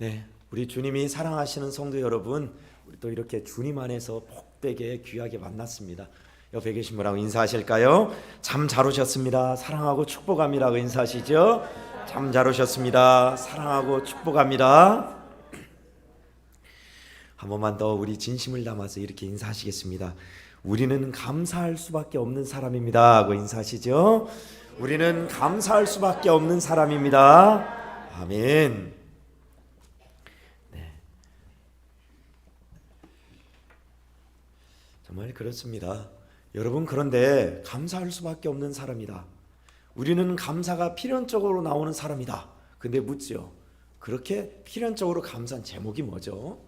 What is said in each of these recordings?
네, 우리 주님이 사랑하시는 성도 여러분, 우리 또 이렇게 주님 안에서 복되게 귀하게 만났습니다. 옆에 계신 분하고 인사하실까요? 참 잘 오셨습니다. 사랑하고 축복합니다고 인사하시죠. 참 잘 오셨습니다. 사랑하고 축복합니다. 한 번만 더 우리 진심을 담아서 이렇게 인사하시겠습니다. 우리는 감사할 수밖에 없는 사람입니다. 하고 인사하시죠. 우리는 감사할 수밖에 없는 사람입니다. 아멘. 정말 그렇습니다. 여러분 그런데 감사할 수밖에 없는 사람이다. 우리는 감사가 필연적으로 나오는 사람이다. 근데 묻죠. 그렇게 필연적으로 감사한 제목이 뭐죠?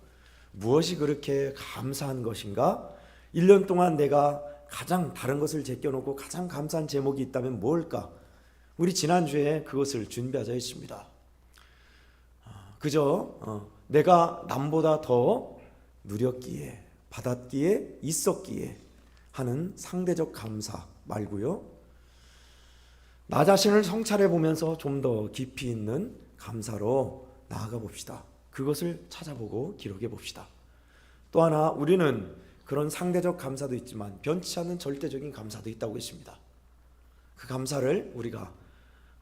무엇이 그렇게 감사한 것인가? 1년 동안 내가 가장 다른 것을 제껴놓고 가장 감사한 제목이 있다면 뭘까? 우리 지난주에 그것을 준비하자 했습니다. 아, 그저 어, 내가 남보다 더 누렸기에 받았기에 있었기에 하는 상대적 감사 말고요. 나 자신을 성찰해 보면서 좀 더 깊이 있는 감사로 나아가 봅시다. 그것을 찾아보고 기록해 봅시다. 또 하나 우리는 그런 상대적 감사도 있지만 변치 않는 절대적인 감사도 있다고 했습니다. 그 감사를 우리가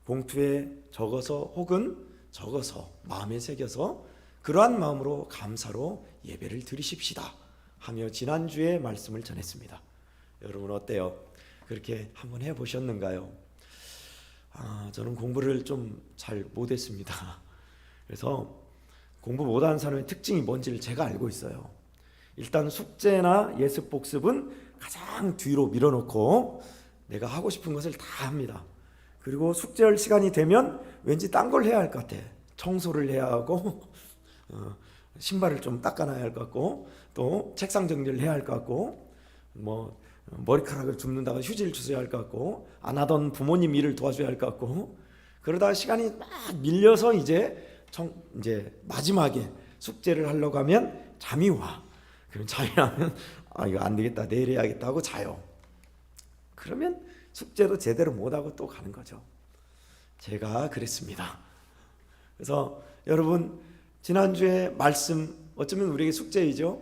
봉투에 적어서 혹은 적어서 마음에 새겨서 그러한 마음으로 감사로 예배를 드리십시다 하며 지난주에 말씀을 전했습니다. 여러분 어때요? 그렇게 한번 해 보셨는가요? 아, 저는 공부를 좀 잘 못했습니다. 그래서 공부 못하는 사람의 특징이 뭔지를 제가 알고 있어요. 일단 숙제나 예습 복습은 가장 뒤로 밀어놓고 내가 하고 싶은 것을 다 합니다. 그리고 숙제할 시간이 되면 왠지 딴 걸 해야 할 것 같아. 청소를 해야 하고 어, 신발을 좀 닦아놔야 할 것 같고 또 책상 정리를 해야 할 것 같고 뭐 머리카락을 줍는다가 휴지를 주셔야 할 것 같고 안 하던 부모님 일을 도와줘야 할 것 같고 그러다가 시간이 막 밀려서 이제 청, 이제 마지막에 숙제를 하려고 하면 잠이 와. 그럼 잠이 나면 아 이거 안 되겠다 내일 해야겠다 하고 자요. 그러면 숙제도 제대로 못 하고 또 가는 거죠. 제가 그랬습니다. 그래서 여러분 지난주에 말씀 어쩌면 우리에게 숙제이죠.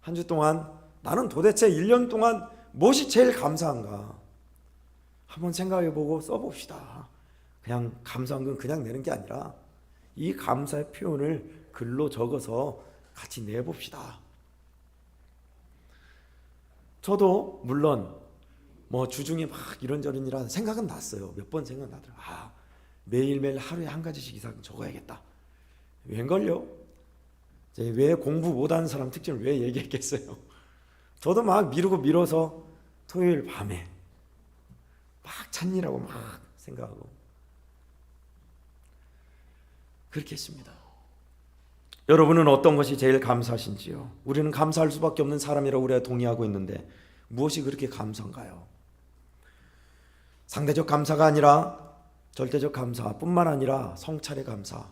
한 주 동안 나는 도대체 1년 동안 무엇이 제일 감사한가? 한번 생각해 보고 써 봅시다. 그냥 감사한 건 그냥 내는 게 아니라 이 감사의 표현을 글로 적어서 같이 내 봅시다. 저도 물론 뭐 주중에 막 이런저런이라 생각은 났어요. 몇 번 생각나더라고요. 아, 매일매일 하루에 한 가지씩 이상 적어야겠다. 웬걸요? 왜 공부 못하는 사람 특징을 왜 얘기했겠어요? 저도 막 미루고 미뤄서 토요일 밤에 막 찬일하고 막 생각하고 그렇게 했습니다. 여러분은 어떤 것이 제일 감사하신지요? 우리는 감사할 수밖에 없는 사람이라고 우리가 동의하고 있는데 무엇이 그렇게 감사한가요? 상대적 감사가 아니라 절대적 감사뿐만 아니라 성찰의 감사.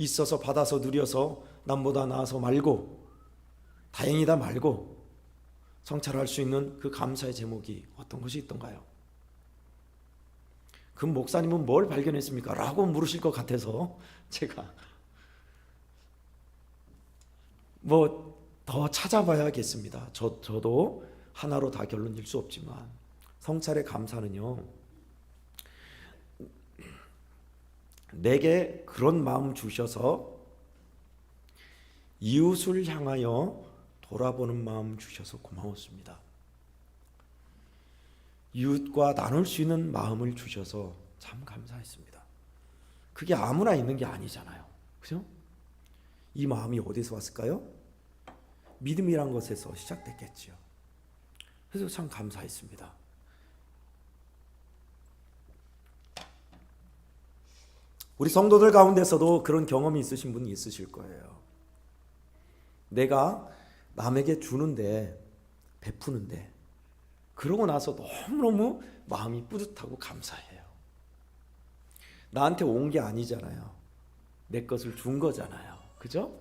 있어서 받아서 누려서 남보다 나아서 말고 다행이다 말고 성찰할 수 있는 그 감사의 제목이 어떤 것이 있던가요? 그 목사님은 뭘 발견했습니까? 라고 물으실 것 같아서 제가 뭐 더 찾아봐야겠습니다. 저, 저도 하나로 다 결론 질 수 없지만 성찰의 감사는요. 내게 그런 마음 주셔서 이웃을 향하여 돌아보는 마음 주셔서 고마웠습니다. 이웃과 나눌 수 있는 마음을 주셔서 참 감사했습니다. 그게 아무나 있는 게 아니잖아요. 그죠? 이 마음이 어디서 왔을까요? 믿음이란 것에서 시작됐겠지요. 그래서 참 감사했습니다. 우리 성도들 가운데서도 그런 경험이 있으신 분이 있으실 거예요. 내가 남에게 주는데 베푸는데 그러고 나서 너무너무 마음이 뿌듯하고 감사해요. 나한테 온 게 아니잖아요. 내 것을 준 거잖아요. 그죠?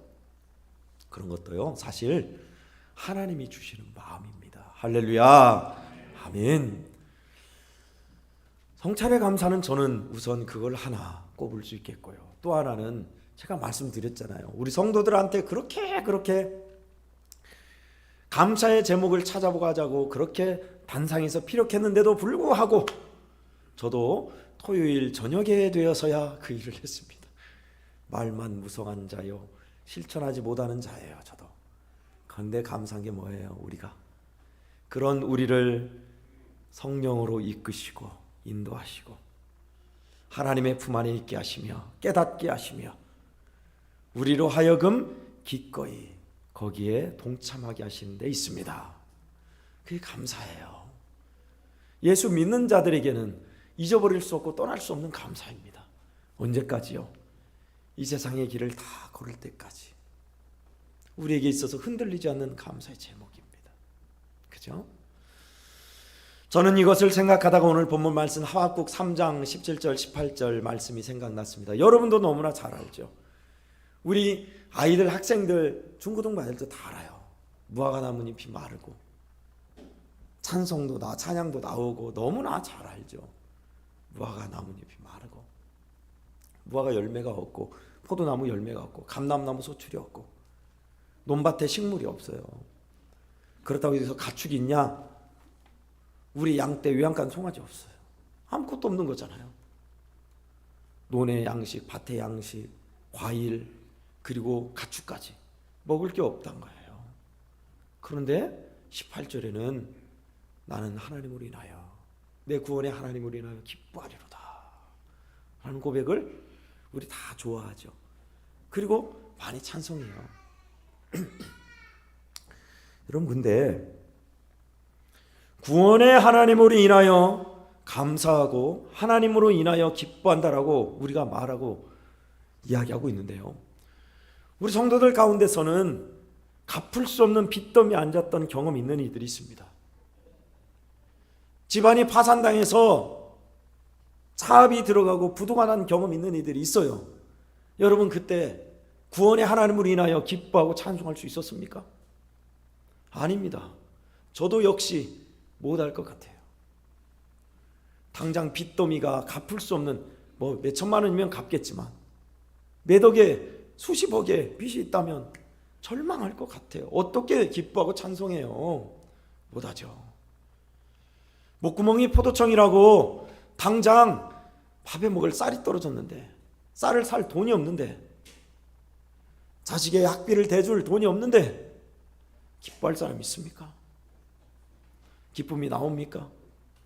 그런 것도요. 사실 하나님이 주시는 마음입니다. 할렐루야. 아멘. 성찰의 감사는 저는 우선 그걸 하나 꼽을 수 있겠고요. 또 하나는 제가 말씀드렸잖아요. 우리 성도들한테 그렇게 그렇게 감사의 제목을 찾아보고 하자고 그렇게 단상에서 피력했는데도 불구하고 저도 토요일 저녁에 되어서야 그 일을 했습니다. 말만 무성한 자요 실천하지 못하는 자예요. 저도. 그런데 감사한 게 뭐예요? 우리가 그런 우리를 성령으로 이끄시고 인도하시고 하나님의 품 안에 있게 하시며 깨닫게 하시며 우리로 하여금 기꺼이 거기에 동참하게 하시는 데 있습니다. 그게 감사해요. 예수 믿는 자들에게는 잊어버릴 수 없고 떠날 수 없는 감사입니다. 언제까지요? 이 세상의 길을 다 걸을 때까지. 우리에게 있어서 흔들리지 않는 감사의 제목입니다. 그죠? 저는 이것을 생각하다가 오늘 본문 말씀 하박국 3장 17절 18절 말씀이 생각났습니다. 여러분도 너무나 잘 알죠. 우리 아이들 학생들 중고등부 아이들도 다 알아요. 무화과 나뭇잎이 마르고 찬송도 나 찬양도 나오고 너무나 잘 알죠. 무화과 나뭇잎이 마르고 무화과 열매가 없고 포도나무 열매가 없고 감람나무 소출이 없고 논밭에 식물이 없어요. 그렇다고 해서 가축이 있냐? 우리 양 떼 외양간 송아지 없어요. 아무것도 없는 거잖아요. 논의 양식, 밭의 양식, 과일 그리고 가축까지 먹을 게 없단 거예요. 그런데 18절에는 나는 하나님으로 인하여 내 구원의 하나님으로 인하여 기뻐하리로다. 라는 고백을 우리 다 좋아하죠. 그리고 많이 찬송해요. 여러분 근데 구원의 하나님으로 인하여 감사하고 하나님으로 인하여 기뻐한다라고 우리가 말하고 이야기하고 있는데요. 우리 성도들 가운데서는 갚을 수 없는 빚더미 앉았던 경험 있는 이들이 있습니다. 집안이 파산당해서 사업이 들어가고 난 경험 있는 이들이 있어요. 여러분 그때 구원의 하나님으로 인하여 기뻐하고 찬송할 수 있었습니까? 아닙니다. 저도 역시 못할 것 같아요. 당장 빚더미가 갚을 수 없는 뭐 몇 천만 원이면 갚겠지만 몇 억에 수십억의 빚이 있다면 절망할 것 같아요. 어떻게 기뻐하고 찬송해요? 못하죠. 목구멍이 포도청이라고 당장 밥에 먹을 쌀이 떨어졌는데 쌀을 살 돈이 없는데 자식의 학비를 대줄 돈이 없는데 기뻐할 사람 있습니까? 기쁨이 나옵니까?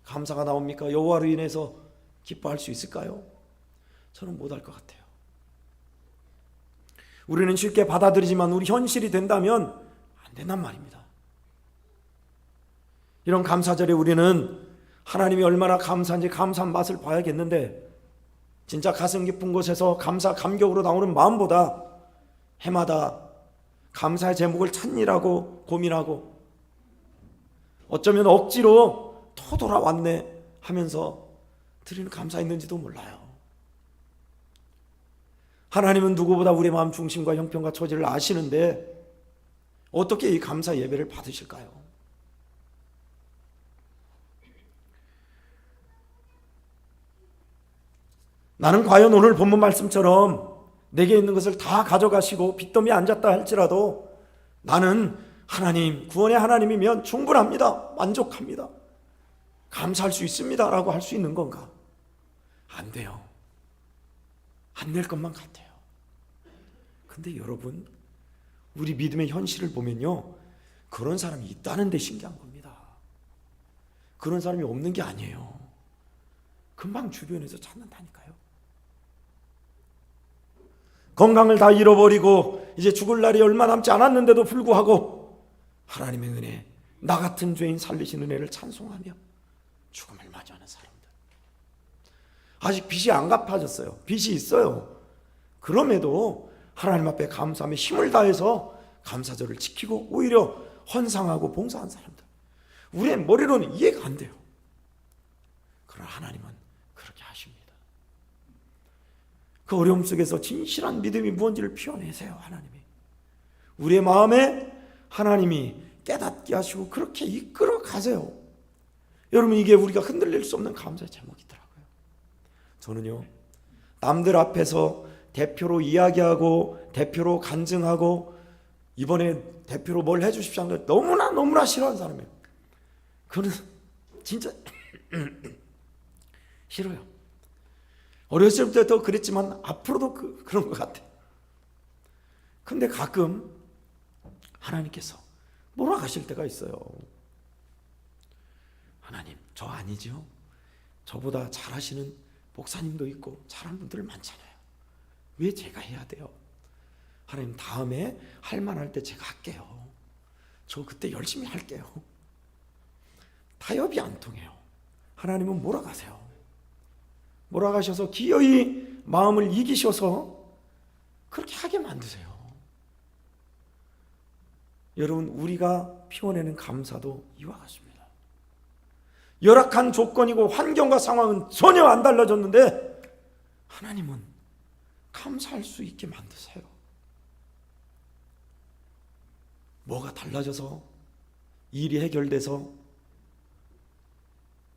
감사가 나옵니까? 여호와로 인해서 기뻐할 수 있을까요? 저는 못할 것 같아요. 우리는 쉽게 받아들이지만 우리 현실이 된다면 안 된단 말입니다. 이런 감사절에 우리는 하나님이 얼마나 감사한지 감사한 맛을 봐야겠는데 진짜 가슴 깊은 곳에서 감사 감격으로 나오는 마음보다 해마다 감사의 제목을 찾니라고 고민하고 어쩌면 억지로 또 돌아왔네 하면서 드리는 감사 있는지도 몰라요. 하나님은 누구보다 우리 마음 중심과 형편과 처지를 아시는데 어떻게 이 감사 예배를 받으실까요? 나는 과연 오늘 본문 말씀처럼 내게 있는 것을 다 가져가시고 빚더미에 앉았다 할지라도 나는 하나님, 구원의 하나님이면 충분합니다. 만족합니다. 감사할 수 있습니다. 라고 할 수 있는 건가? 안 돼요. 안 될 것만 같아요. 근데 여러분, 우리 믿음의 현실을 보면요. 그런 사람이 있다는 데 신기한 겁니다. 그런 사람이 없는 게 아니에요. 금방 주변에서 찾는다니까요. 건강을 다 잃어버리고 이제 죽을 날이 얼마 남지 않았는데도 불구하고 하나님의 은혜, 나 같은 죄인 살리신 은혜를 찬송하며 죽음을 맞이하는 사람들. 아직 빚이 안 갚아졌어요. 빚이 있어요. 그럼에도 하나님 앞에 감사하며 힘을 다해서 감사절을 지키고 오히려 헌상하고 봉사한 사람들. 우리의 머리로는 이해가 안 돼요. 그러나 하나님은 그렇게 하십니다. 그 어려움 속에서 진실한 믿음이 무언지를 피워내세요, 하나님이. 우리의 마음에 하나님이 깨닫게 하시고 그렇게 이끌어 가세요. 여러분, 이게 우리가 흔들릴 수 없는 감사의 제목이더라고요. 저는요, 남들 앞에서 대표로 이야기하고 대표로 간증하고 이번에 대표로 뭘 해주십시오 하는 걸 너무나 너무나 싫어하는 사람이에요. 그는 진짜 싫어요. 어렸을 때도 그랬지만 앞으로도 그, 그런 것 같아요. 근데 가끔 하나님께서 몰아가실 때가 있어요. 하나님, 저 아니죠? 저보다 잘하시는 목사님도 있고 잘하는 분들 많잖아요. 왜 제가 해야 돼요? 하나님 다음에 할 만할 때 제가 할게요. 저 그때 열심히 할게요. 타협이 안 통해요. 하나님은 몰아가세요. 몰아가셔서 기어이 마음을 이기셔서 그렇게 하게 만드세요. 여러분 우리가 피워내는 감사도 이와 같습니다. 열악한 조건이고 환경과 상황은 전혀 안 달라졌는데 하나님은 감사할 수 있게 만드세요. 뭐가 달라져서 일이 해결돼서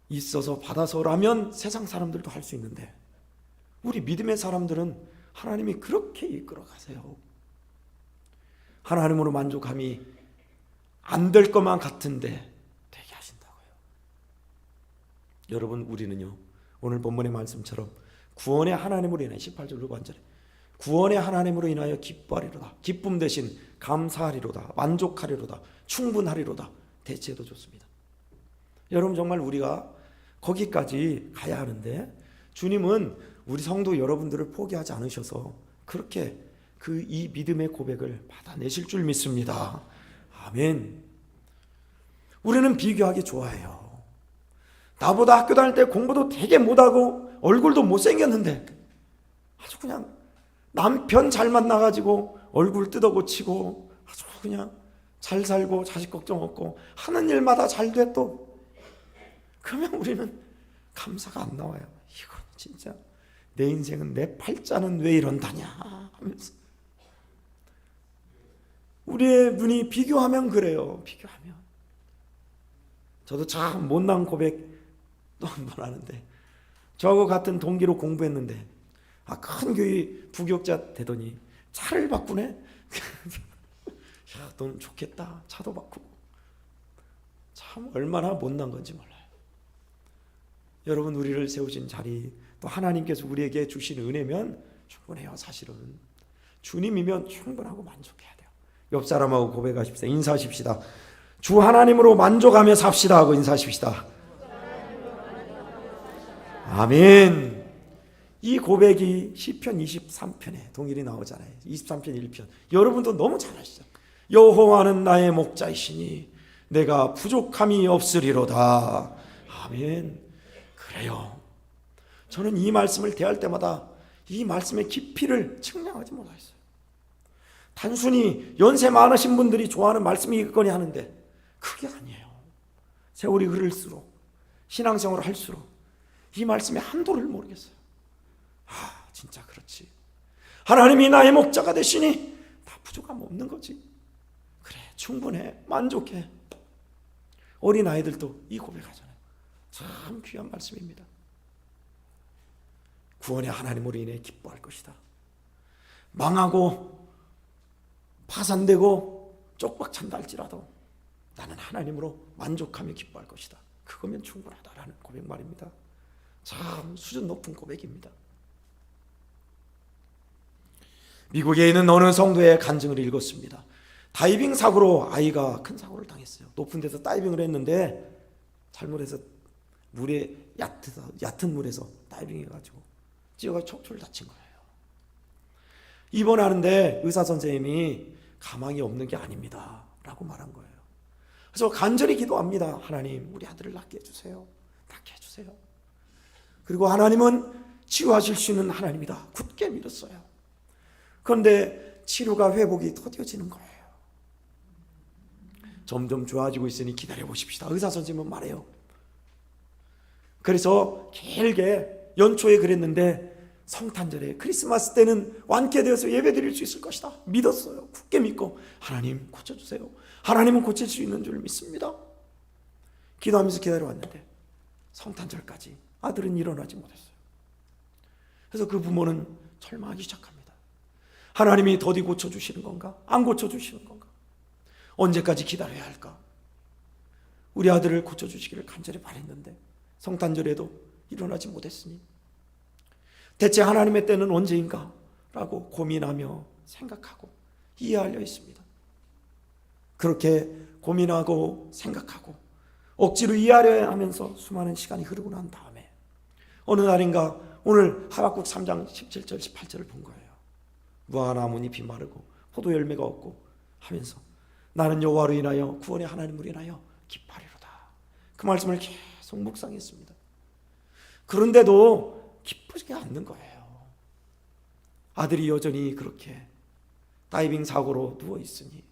있어서 받아서라면 세상 사람들도 할 수 있는데 우리 믿음의 사람들은 하나님이 그렇게 이끌어 가세요. 하나님으로 만족함이 안 될 것만 같은데 되게 하신다고요. 여러분 우리는요 오늘 본문의 말씀처럼 구원의 하나님으로 인해 18절로 관절해 구원의 하나님으로 인하여 기뻐하리로다 기쁨 대신 감사하리로다 만족하리로다 충분하리로다 대체해도 좋습니다. 여러분 정말 우리가 거기까지 가야 하는데 주님은 우리 성도 여러분들을 포기하지 않으셔서 그렇게 그 이 믿음의 고백을 받아내실 줄 믿습니다. 아멘. 우리는 비교하기 좋아해요. 나보다 학교 다닐 때 공부도 되게 못하고 얼굴도 못생겼는데 아주 그냥 남편 잘 만나가지고 얼굴 뜯어고치고 아주 그냥 잘 살고 자식 걱정 없고 하는 일마다 잘 돼 또 그러면 우리는 감사가 안 나와요. 이건 진짜 내 인생은 내 팔자는 왜 이런다냐 하면서 우리의 눈이 비교하면 그래요. 비교하면 저도 참 못난 고백 또 한 번 하는데 저하고 같은 동기로 공부했는데 아, 큰 교회 부교육자 되더니 차를 바꾸네. 야, 넌 좋겠다. 차도 바꾸고. 참 얼마나 못난 건지 몰라요. 여러분 우리를 세우신 자리 또 하나님께서 우리에게 주신 은혜면 충분해요. 사실은 주님이면 충분하고 만족해야 돼요. 옆 사람하고 고백하십시다. 인사하십시다. 주 하나님으로 만족하며 삽시다 하고 인사하십시다. 아멘. 이 고백이 시편 23편에 동일이 나오잖아요. 23편 1편. 여러분도 너무 잘 아시죠? 여호와는 나의 목자이시니 내가 부족함이 없으리로다. 아멘. 그래요. 저는 이 말씀을 대할 때마다 이 말씀의 깊이를 측량하지 못했어요. 단순히 연세 많으신 분들이 좋아하는 말씀이겠거니 하는데 그게 아니에요. 세월이 흐를수록 신앙생활을 할수록 이 말씀의 한도를 모르겠어요. 아, 진짜 그렇지. 하나님이 나의 목자가 되시니 다 부족함 없는 거지. 그래, 충분해. 만족해. 어린 아이들도 이 고백하잖아요. 참 귀한 말씀입니다. 구원의 하나님으로 인해 기뻐할 것이다. 망하고 파산되고 쪽박 찬다 할지라도 나는 하나님으로 만족하며 기뻐할 것이다. 그거면 충분하다라는 고백 말입니다. 참 수준 높은 고백입니다. 미국에 있는 어느 성도의 간증을 읽었습니다. 다이빙 사고로 아이가 큰 사고를 당했어요. 높은 데서 다이빙을 했는데 잘못해서 물에 얕아서 얕은 물에서 다이빙 해가지고 찌어가 척추를 다친 거예요. 입원하는데 의사 선생님이 가망이 없는 게 아닙니다 라고 말한 거예요. 그래서 간절히 기도합니다. 하나님, 우리 아들을 낫게 해주세요. 낫게 해주세요. 그리고 하나님은 치유하실 수 있는 하나님이다. 굳게 믿었어요. 그런데 치료가 회복이 더뎌지는 거예요. 점점 좋아지고 있으니 기다려 보십시다. 의사 선생님은 말해요. 그래서 길게 연초에 그랬는데 성탄절에 크리스마스 때는 완쾌되어서 예배드릴 수 있을 것이다. 믿었어요. 굳게 믿고 하나님 고쳐주세요. 하나님은 고칠 수 있는 줄 믿습니다. 기도하면서 기다려왔는데 성탄절까지 아들은 일어나지 못했어요. 그래서 그 부모는 절망하기 시작합니다. 하나님이 더디 고쳐 주시는 건가? 안 고쳐 주시는 건가? 언제까지 기다려야 할까? 우리 아들을 고쳐 주시기를 간절히 바랬는데 성탄절에도 일어나지 못했으니 대체 하나님의 때는 언제인가? 라고 고민하며 생각하고 이해하려 했습니다. 그렇게 고민하고 생각하고 억지로 이해하려 하면서 수많은 시간이 흐르고 난 다음에 어느 날인가 오늘 하박국 3장 17절 18절을 본 거예요. 무화나무잎이 마르고 포도 열매가 없고 하면서 나는 여호와로 인하여 구원의 하나님으로 인하여 기뻐하리로다. 그 말씀을 계속 묵상했습니다. 그런데도 기쁘지 않는 거예요. 아들이 여전히 그렇게 다이빙 사고로 누워 있으니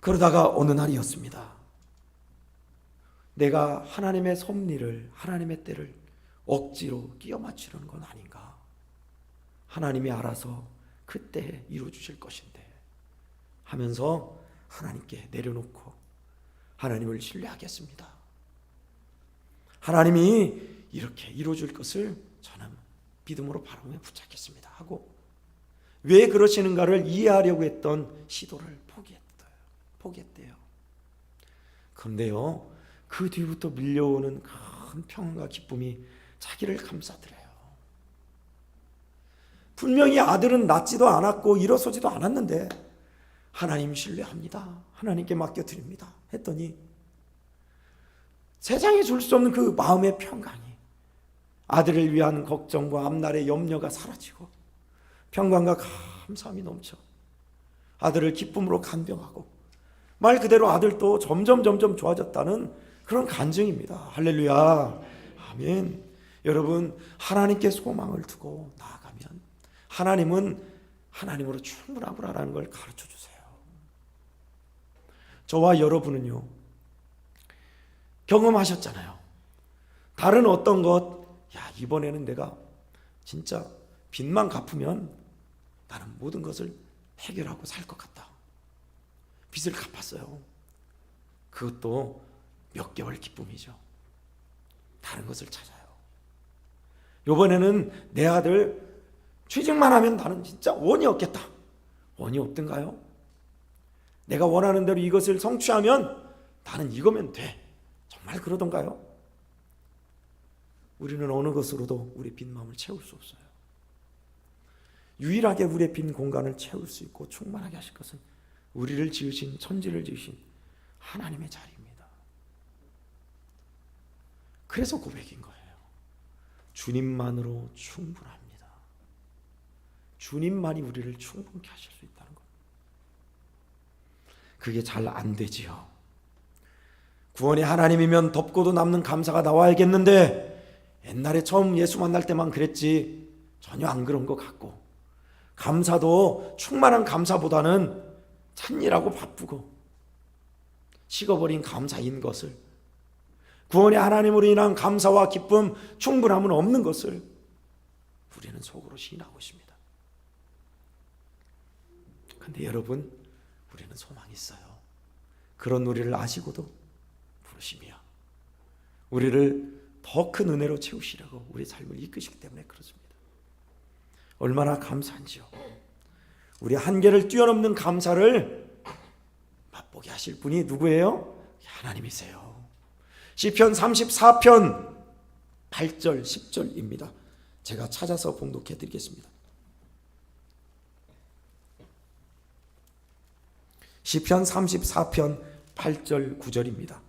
그러다가 어느 날이었습니다. 내가 하나님의 섭리를 하나님의 때를 억지로 끼워 맞추려는 건 아닌가? 하나님이 알아서 그때 이루어 주실 것인데 하면서 하나님께 내려놓고 하나님을 신뢰하겠습니다. 하나님이 이렇게 이루어 줄 것을 저는 믿음으로 바라보며 붙잡겠습니다 하고 왜 그러시는가를 이해하려고 했던 시도를 포기했어요. 포기했대요. 그런데요, 그 뒤부터 밀려오는 큰 평안과 기쁨이 자기를 감싸더래요. 분명히 아들은 낫지도 않았고 일어서지도 않았는데 하나님 신뢰합니다. 하나님께 맡겨드립니다. 했더니 세상에 줄수 없는 그 마음의 평강이 아들을 위한 걱정과 앞날의 염려가 사라지고 평강과 감사함이 넘쳐 아들을 기쁨으로 간병하고 말 그대로 아들도 점점 점점 좋아졌다는 그런 간증입니다. 할렐루야. 아멘. 여러분 하나님께 소망을 두고 나아가면 하나님은 하나님으로 충분하구나라는 걸 가르쳐 주세요. 저와 여러분은요. 경험하셨잖아요. 다른 어떤 것, 야, 이번에는 내가 진짜 빚만 갚으면 나는 모든 것을 해결하고 살 것 같다. 빚을 갚았어요. 그것도 몇 개월 기쁨이죠. 다른 것을 찾아요. 이번에는 내 아들 취직만 하면 나는 진짜 원이 없겠다. 원이 없던가요? 내가 원하는 대로 이것을 성취하면 나는 이거면 돼. 정말 그러던가요? 우리는 어느 것으로도 우리 빈 마음을 채울 수 없어요. 유일하게 우리의 빈 공간을 채울 수 있고 충만하게 하실 것은 우리를 지으신 천지를 지으신 하나님의 자리입니다. 그래서 고백인 거예요. 주님만으로 충분합니다. 주님만이 우리를 충분케 하실 수 있다는 것. 그게 잘 안 되지요. 구원이 하나님이면 덮고도 남는 감사가 나와야겠는데 옛날에 처음 예수 만날 때만 그랬지 전혀 안 그런 것 같고 감사도 충만한 감사보다는 찬일하고 바쁘고 식어버린 감사인 것을 구원의 하나님으로 인한 감사와 기쁨 충분함은 없는 것을 우리는 속으로 시인하고 있습니다. 근데 여러분 우리는 소망이 있어요. 그런 우리를 아시고도 부르시며 우리를 더 큰 은혜로 채우시려고 우리 삶을 이끄시기 때문에 그렇습니다. 얼마나 감사한지요. 우리 한계를 뛰어넘는 감사를 맛보게 하실 분이 누구예요? 하나님이세요. 시편 34편 8절 10절입니다. 제가 찾아서 봉독해 드리겠습니다. 시편 34편 8절 9절입니다.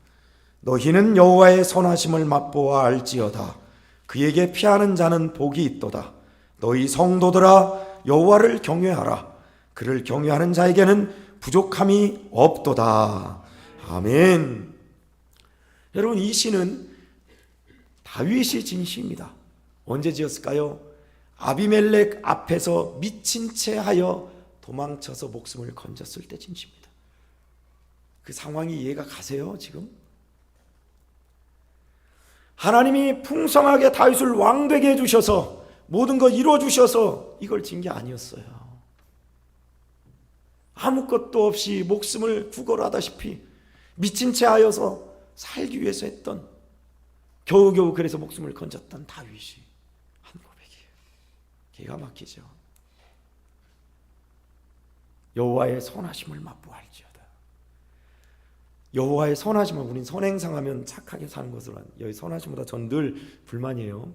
너희는 여호와의 선하심을 맛보아 알지어다. 그에게 피하는 자는 복이 있도다. 너희 성도들아 여호와를 경외하라. 그를 경외하는 자에게는 부족함이 없도다. 아멘. 여러분 이 시는 다윗이 진 시입니다. 언제 지었을까요? 아비멜렉 앞에서 미친 채 하여 도망쳐서 목숨을 건졌을 때 진 시입니다. 그 상황이 이해가 가세요, 지금? 하나님이 풍성하게 다윗을 왕되게 해주셔서 모든 것 이루어 주셔서 이걸 진 게 아니었어요. 아무것도 없이 목숨을 구걸하다시피 미친 채 하여서 살기 위해서 했던 겨우겨우 그래서 목숨을 건졌던 다윗이 한 고백이에요. 기가 막히죠. 여호와의 선하심을 맛보할지어다. 여호와의 선하심을 우린 선행상하면 착하게 사는 한 여기 선하심보다 전 늘 불만이에요.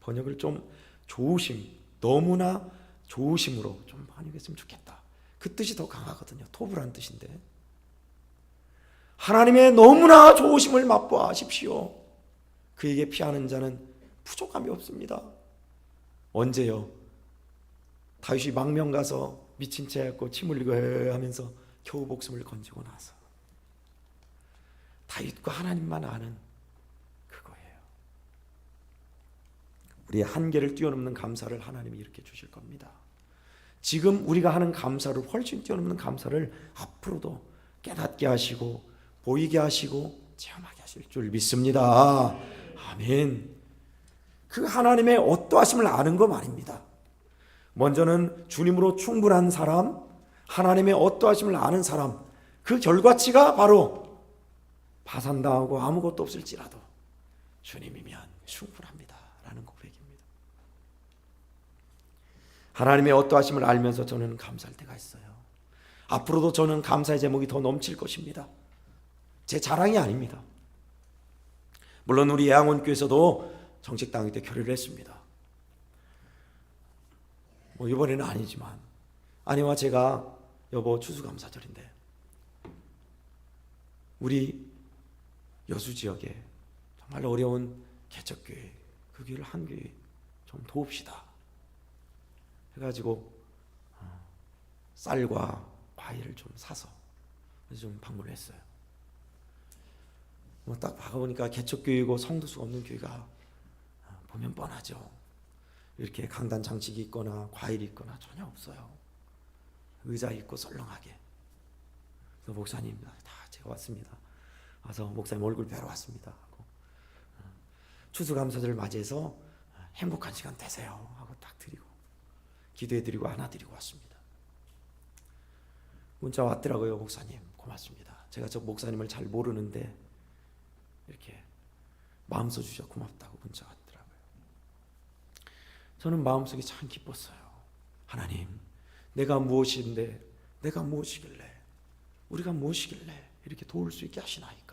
번역을 좀 조심, 너무나 조심으로 좀 번역했으면 좋겠다. 그 뜻이 더 강하거든요. 토부란 뜻인데. 하나님의 너무나 좋으심을 맛보아십시오. 그에게 피하는 자는 부족함이 없습니다. 언제요? 다윗이 망명 가서 미친 채 했고 침 흘리고 에 하면서 겨우 목숨을 건지고 나서 다윗과 하나님만 아는 그거예요. 우리의 한계를 뛰어넘는 감사를 하나님이 이렇게 주실 겁니다. 지금 우리가 하는 감사를 훨씬 뛰어넘는 감사를 앞으로도 깨닫게 하시고 보이게 하시고 체험하게 하실 줄 믿습니다. 아멘. 그 하나님의 어떠하심을 아는 것 말입니다. 먼저는 주님으로 충분한 사람, 하나님의 어떠하심을 아는 사람, 그 결과치가 바로 파산당하고 아무것도 없을지라도 주님이면 충분합니다. 라는 고백입니다. 하나님의 어떠하심을 알면서 저는 감사할 때가 있어요. 앞으로도 저는 감사의 제목이 더 넘칠 것입니다. 제 자랑이 아닙니다. 물론 우리 예양원교에서도 정책당일 때 교류를 했습니다. 뭐 이번에는 아니지만 아내와 제가 여보 추수감사절인데 우리 여수 지역에 정말 어려운 개척교회 그 교회를 한 교회 좀 도웁시다 해가지고 어, 쌀과 과일을 좀 사서 좀 방문을 했어요. 뭐딱 봐보니까 개척교회고 성도수가 없는 교회가 어, 보면 뻔하죠. 이렇게 강단 장식이 있거나 과일이 있거나 전혀 없어요. 의자 있고 썰렁하게. 그래서 목사님 다 제가 왔습니다. 와서 목사님 얼굴 뵈러 왔습니다. 하고 어, 추수감사절을 맞이해서 어, 행복한 시간 되세요. 하고 딱 드리고 기도해드리고 안아드리고 왔습니다. 문자 왔더라고요, 목사님. 고맙습니다. 제가 저 목사님을 잘 모르는데 이렇게 마음 써주셔 고맙다고 문자 왔더라고요. 저는 마음속에 참 기뻤어요. 하나님, 내가 무엇인데, 내가 무엇이길래, 우리가 무엇이길래 이렇게 도울 수 있게 하시나이까?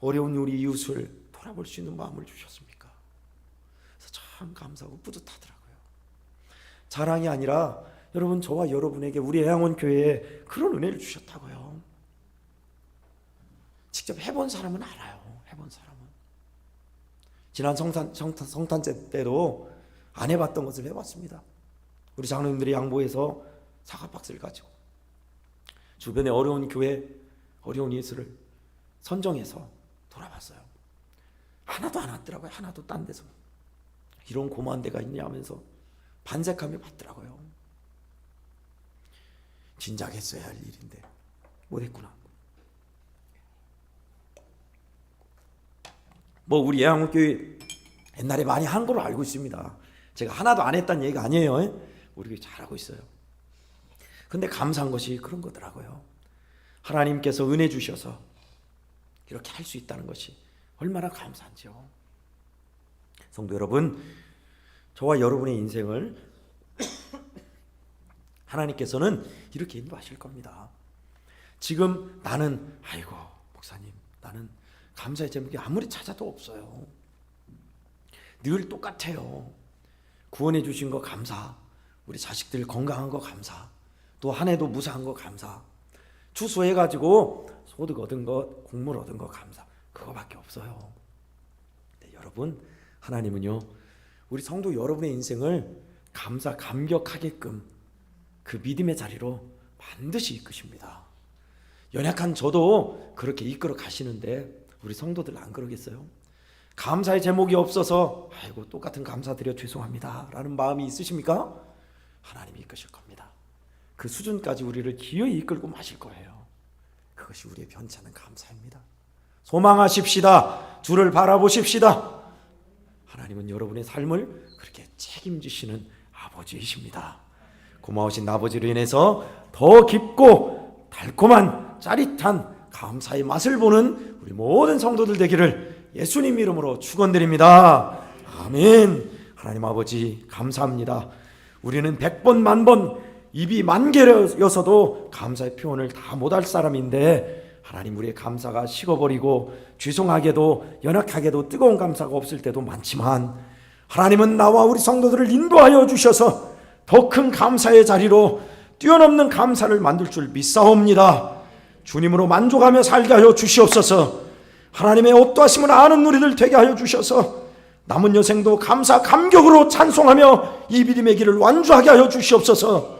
어려운 우리 이웃을 돌아볼 수 있는 마음을 주셨습니까? 그래서 참 감사하고 뿌듯하더라고요. 자랑이 아니라 여러분 저와 여러분에게 우리 애양원 교회에 그런 은혜를 주셨다고요. 직접 해본 사람은 알아요. 해본 사람은. 지난 성탄, 성탄, 성탄제 때도 안 해봤던 것을 해봤습니다. 우리 장로님들이 양보해서 사과 박스를 가지고 주변에 어려운 교회, 어려운 예수를 선정해서 돌아봤어요. 하나도 안 왔더라고요. 하나도 딴 데서. 이런 고마운 데가 있냐 하면서 반색하며 봤더라고요. 진작 했어야 할 일인데 못했구나. 뭐 우리 예양교회 옛날에 많이 한 걸로 알고 있습니다. 제가 하나도 안 했다는 얘기가 아니에요. 우리 교회 잘하고 있어요. 근데 감사한 것이 그런 거더라고요. 하나님께서 은혜 주셔서 이렇게 할 수 있다는 것이 얼마나 감사한지요. 성도 여러분, 저와 여러분의 인생을 하나님께서는 이렇게 인도하실 겁니다. 지금 나는 아이고 목사님 나는 감사의 제목이 아무리 찾아도 없어요. 늘 똑같아요. 구원해 주신 거 감사. 우리 자식들 건강한 거 감사. 또 한 해도 무사한 거 감사. 추수해 가지고 소득 얻은 것, 곡물 얻은 거 감사. 그거밖에 없어요. 근데 여러분, 하나님은요. 우리 성도 여러분의 인생을 감사 감격하게끔 그 믿음의 자리로 반드시 이끄십니다. 연약한 저도 그렇게 이끌어 가시는데 우리 성도들 안 그러겠어요? 감사의 제목이 없어서 아이고 똑같은 감사드려 죄송합니다 라는 마음이 있으십니까? 하나님이 이끄실 겁니다. 그 수준까지 우리를 기어이 이끌고 마실 거예요. 그것이 우리의 변찮은 감사입니다. 소망하십시다. 주를 바라보십시다. 하나님은 여러분의 삶을 그렇게 책임지시는 아버지이십니다. 고마우신 아버지로 인해서 더 깊고 달콤한 짜릿한 감사의 맛을 보는 우리 모든 성도들 되기를 예수님 이름으로 축원드립니다. 아멘. 하나님 아버지 감사합니다. 우리는 백번만번 입이 만 개여서도 감사의 표현을 다 못할 사람인데 하나님 우리의 감사가 식어버리고 죄송하게도 연약하게도 뜨거운 감사가 없을 때도 많지만 하나님은 나와 우리 성도들을 인도하여 주셔서 더 큰 감사의 자리로 뛰어넘는 감사를 만들 줄 믿사옵니다. 주님으로 만족하며 살게 하여 주시옵소서. 하나님의 어떠하심을 아는 우리들 되게 하여 주셔서 남은 여생도 감사 감격으로 찬송하며 이 믿음의 길을 완주하게 하여 주시옵소서.